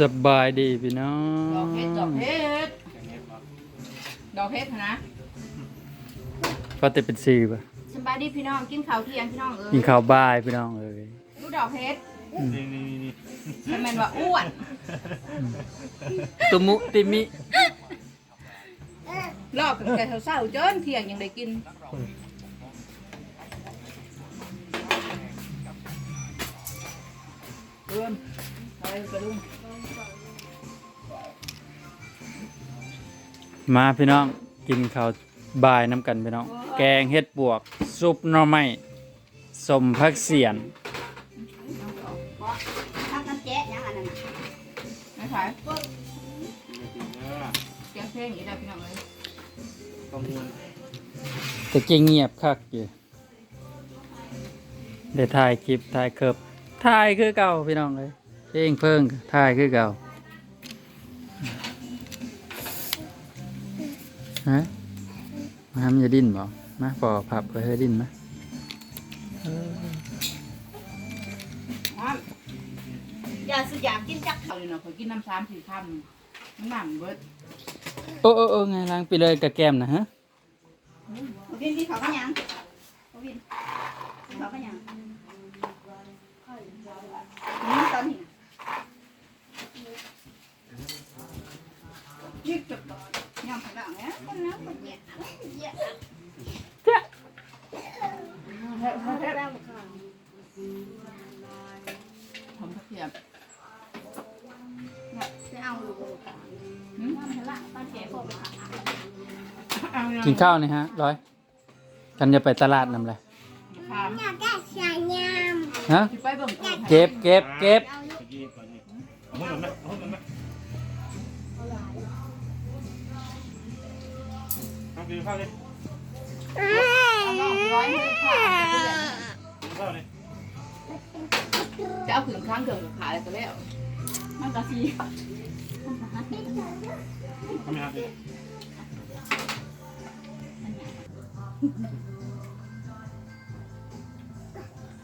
สบายดีพี่น้อดอกเห็ดดอกงเห็ดดอกเห็ดนะก็แต่เป็นสี่ป่ะสบายดีพี่น้องกินข้าวเที่ยงพี่น้องเอ้ยกินข้าวบ่ายพี่น้องเอ้ยดูดอกเห็ดนี่นี่นี่มันแม่นว่าอ้วนตุมุติมิรอบกันแต่เช้าๆจนเที่ยงยังได้กินเริ่มไปกระดุ มมาพี่น้องกินข้าวบ่ายน้ำกันพี่น้อง แกงเฮ็ดบวกซุปหน่อไม้สมพักเสียนทักน้ำแจ๊ะยังอันนั้นน่ะไม่ขายเสียงเพลงอีกแล้วพี่น้องเอ้ยประมวลแต่เจงเงียบคักอยู่ได้ถ่ายคลิปถ่ายเคิบถ่ายคือเก่าพี่น้องเลยเพลงเพิ่งถ่ายคือเก่า ฮะมาทำอย่าดิ้นบ่มาปอพับไปเฮ้ยดิ้นมาอ้าวอย่าสิอยากกินจักเอาเลยเนาะขอยกินน้ำสามสี่คำมันหนังเบิดโอ้โอ้โอ้ไงล้างไปเลยกับแก้มนะฮะบ่กินที่เขาก็ยังบ่กินเขาก็ยังนี่ตอนนี้น่ะยึดจุดต่อยำขนาดนี้คนน้ำคนเยอะเยอะ ผมตะเกียบ จะ เอาลูกลูกค่ะหืมน้ำละตอนแก่พวกค่ะเอาเนาะกินข้าวนี่ฮะ ร้อย กันจะไปตลาดนำเลยถามอยากได้ชายยฮะสิไปเบิ่งก่อนเก็บเก็บเก็บเมื่อกี้ก่อนนี่เอาหุ้นมันไหมเอาหุ้นมันไหมเอากินข้าวดิเอาน้องร้อยให้ค่ะกินข้าวดิจะเอาขืนข้างเถิงขาอะไรก็แล้วมันก็สีทำไมครับดิถ้าเหนื่อยดอกหน่อยนะค รับเด็ด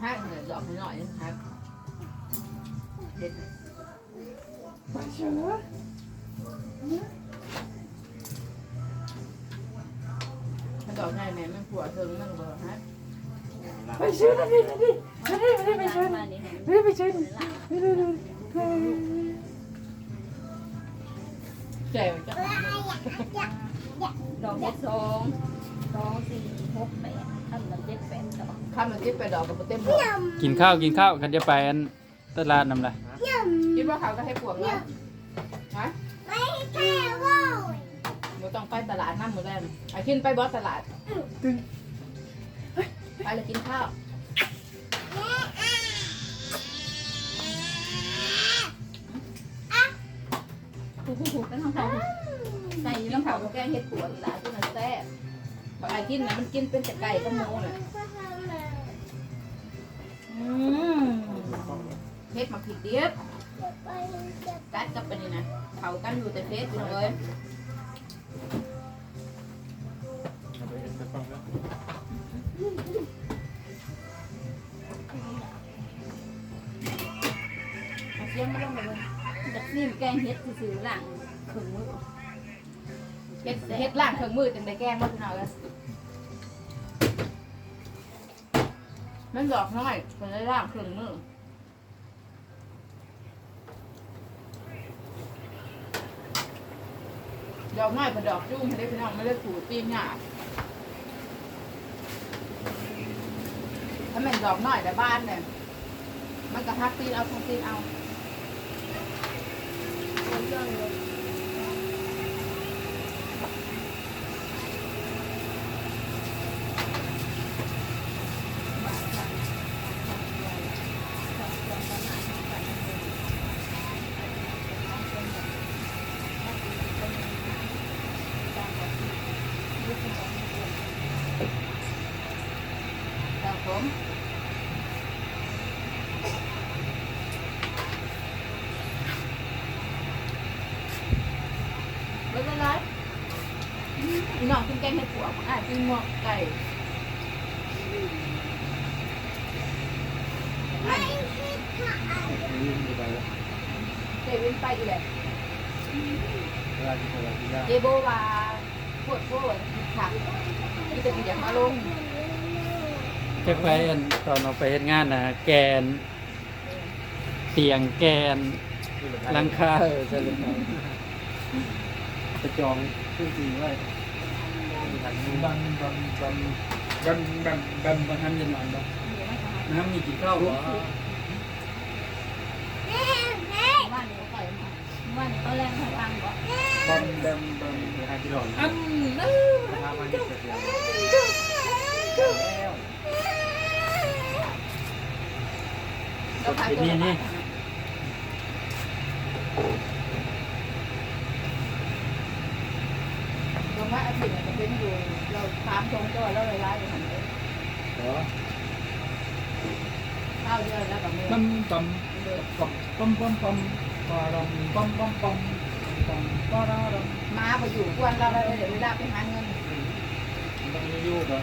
ถ้าดอกใหญ่แม่มันผัวเถิงมันก็บอกฮะไปซื้อนะพี่นะพี่ไม่ แจ๋วจ้ะดอกเจ็ดสองสองสี่หกแปดขั้นละเจ็ดแปดดอกข้ามมันจิบไปดอกกับเต็มดอกกินข้าวกินข้าวกันจะไปอันตลาดนำเลยคิดว่าเขาก็ให้ปวกแล้วฮะไม่แค่ว่าหนูต้องไปตลาดนั่นหมดแล้วไอ้ขึ้นไปบอสตลาดไปเลยกินข้าว เป็นของเขาใส่น้ำเผาแกงเห็ดปวหลานที่มันแซ่บบอกไอ้กินนะมันกินเป็นแต่ไก่กับหมูน่ะอืมเฮ็ดมาผิดเดียบกัดกับไปนี่นะเขากันอยู่แต่เฟสอยู่เลยเอาไปเอ็นไปฟังแล้วเอาเสียงมาลงเลยจากนี่แกงเฮ็ดซื้อหลัง ขึงมือเฮ็ดเฮ็ดล่างเครื่องมือจังได้แกงมาพี่น้องเลยมันดอกน้อยเป็นได้ล่างเครื่องมือดอกน้อยเป็นดอกจุ้งให้ได้พี่น้องไม่ได้ถูตีนหยาถ้ามันดอกน้อยแต่บ้านเนี่ยมันก็ทักตีนเอาทักตีนเอาครั இருக்கும் rất là lái nó không kem hay của à chim mọt cày. Để bên tay đi đấy để bố và cuộn vô rồi thẳng đi từ giờ mà luôn จักไว้ตอนเอาไปเห็ดงานนะแกน เตียงแกนลังคาเออใช่เลยครับไปจองชื่อจริงไว้บันบันบันบันบันบันบันทำยันนอนบ่น้ำมีกี่ข้าวบ่บ้านเขาปล่อยมาบ้านเขาแรงเขาฟังบ่บันบันบันไปหาที่หลอนอันนู้นจุ๊บจุ๊บ นี่นี่ลงว่าอาทิตย์จะเป็นอยู่เราถามตรงตัวแล้วเลยร้ายไปหันเลยข้าวเยอะแล้วกับเมื่อตั้มตั้มกับตั้มตั้มตั้มปารัมตั้มตั้มตั้มตั้มปารัมมาไปอยู่กวนเราเลยเดี๋ยวเวลาไปหาเงินต้องยู่กับ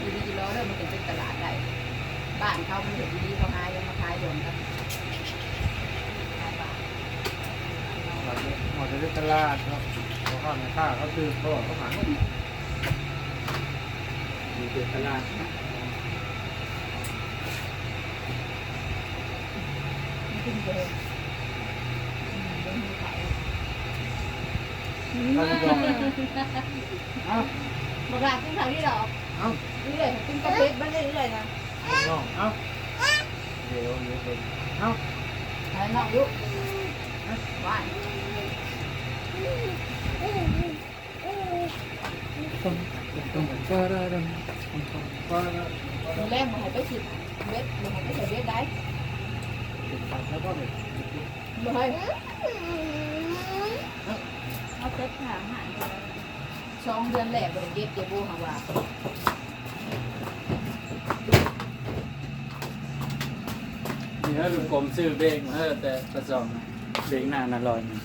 ลยดีดีๆล้อเริ่มมันเป็นเป็นตลาดได้บ้านเขามันเห็นดีๆเขาหายังมาขายรวมกันขายบ้านหมดจะตลาดเนาะเขาเข้าในข้าเขาซื้อเขาเขาหาไม่ดีอยู่เป็นตลาดมันขึ้นเลยอืมยังมีขายเขาจะบอกเอ้าบอกลากินข้าวที่ดอก เอ้าเรื่อยๆกินกาแฟบ้านเรื่อยๆนะน้องเอ้าเดี๋ยวเดี๋ยวเดี๋ยวเอ้าขายนอกยุว่านต้องต้องก็ได้ดก็มือแรกมาให้ไปสิบเบ็ดมาให้ไปใส่เบ็ดได้แล้วก็เลยบ่ให้เอาเซ็ตขาหายไป สองเดือนแรกบ่ได้เก็บเก็บบูหาว่านี่ฮะลุงกรมซื้อเบรกมาเฮ้อแต่ประสองนะเบรกหน้าน่ะลอยหนึ่ง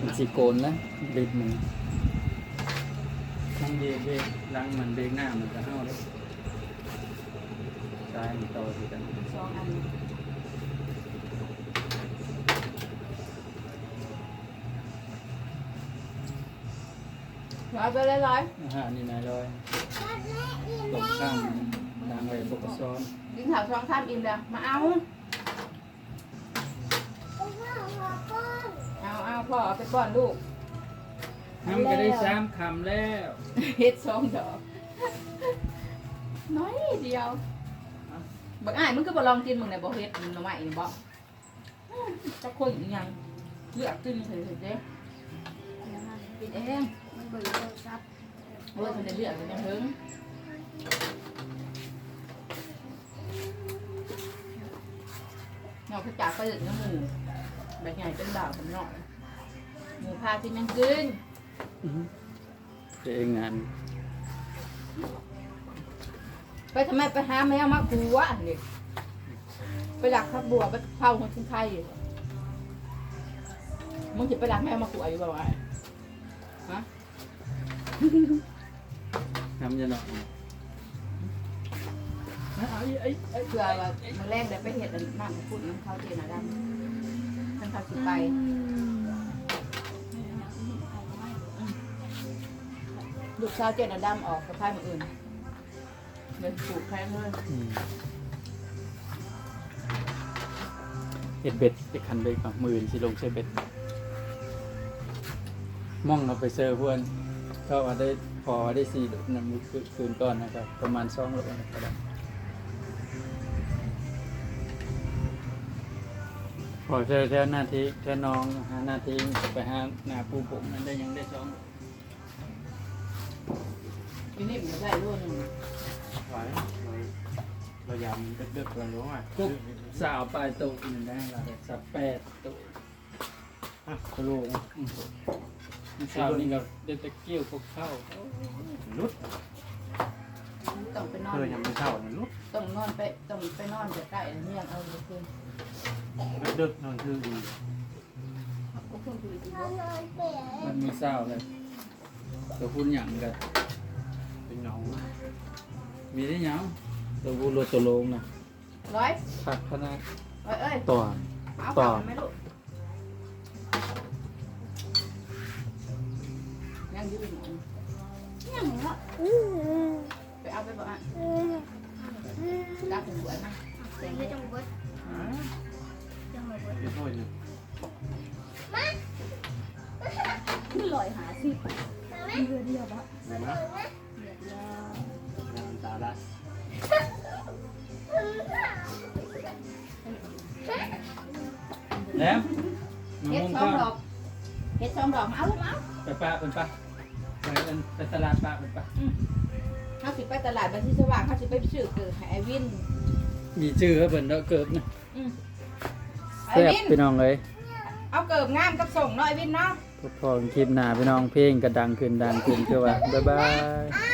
มันสีโกนนะบิดมือทั้งเบรกเบรกหล้างมันเบรกหน้ามันจะเห่าเลยซ้ายมันโตสิกัน สองอัน ร้อยไปเลยร้อยอาหารนี่นายลอยตกข้ามทางไปปกซ้อนกินข้าวสองท่านอิ่มแล้วมาเอา เอาเอาพ่อเอาไปก่อนลูกน้ำก็ได้สามคำแล้วเฮ็ดสองดอก น้อยเดียวบักอ้ายมึงก็บ่ลองกินมึงได้บ่เฮ็ดหน่อไม้นี่บ่จะคนอีหยังเลือกกินเฉยๆเด้กินเองมันเบื่อโทรศัพท์เว้ยคนได้เลือกกันยังถึงเนาะเขาจากไปเลือกน้ำหมูแบบใหญ่เป็นบ่าวผมหน่อยหมูพากินยังกินเองงานไปทำไมไปหาแมวมากูวนี่ไปหลักขับบัวไปเผาคนชิ้นไทยมึงจะไปหลักแมวมากูอายุบ่าวะฮะ น้ำจะหน่อยเพื่อว่ามาแรกได้ไปเห็ดอันนั่งพูดน้ำเขาเจนะดำท่านพาสิไปลูกสาวเจนะดำออกกับพายมืออื่นเดินปลูกแพงเลยเอืมเห็ดเบ็ดคันเบ็ดกับมือสิลงใช้เบ็ดม่องเราไปเซอร์เพื่อน ก็ว่าได้พอได้สี่นำมือคืนก่อนนะครับ ประมาณสองโลนะครับพอเจอแค่หน้าที่แค่น้องหาหน้าที่ไปหาหน้าปูผมนั่นได้ยังได้สองทีนี้มันได้รุ่นไหวไหวเรายำเด็กๆเรารู้อะกุ๊กสาวปลายตุนี่ได้ละสับแปดตุอะกระโหลก สาวนี่ก็เด็ดตะเกียวพวกเข้าลุดต้องไปนอนเคยยังไม่เท่านะลุดต้องนอนไปต้องไปนอนใกล้ๆเนี่ยเอาเลยคือเด็กๆนอนคือดีก็คงคือดีมันมีสาวเลยตัวพูดหยังกันเป็นเงามีได้หยังตัวพูดรถตัวลงนะร้อยผักขนาดร้อยเอ้ยต่อเอาต่เก่าอไหมลู กยังยืนอยู่ยังเนาะไปเอาไปบอกอะรักถึงสวยนะเสียงก็จังเบิดจังเบิดเดี๋ยวถ้วยหนึ่งลอยหาสิเรือเดียวบ่เห็นไหมเรือเดียวน้ำตาได้แล้วมะเฮ็ดม่วงสอก็งดอกเฮ็ดสองดอกมาเอาลูกมาเอาไปป้าเป็นป้า ไปเอิ้นไปตลาดป้าเป็นป้าเขาสิไปตลาดบันทีสว่างเขาสิไปซื้อเกิดให้ไอวินมีชื่อเขาเป็นเด้อเกิบนะอืมไอแซ่บวินพี่น้องเลยเอาเกิบงามกับส่งเนาะไอวินเนาะ พบพอกันคลิปหน้าพี่น้องเพลงก็ดังขึ้นดังขึ้นคือว่าบ๊ายบาย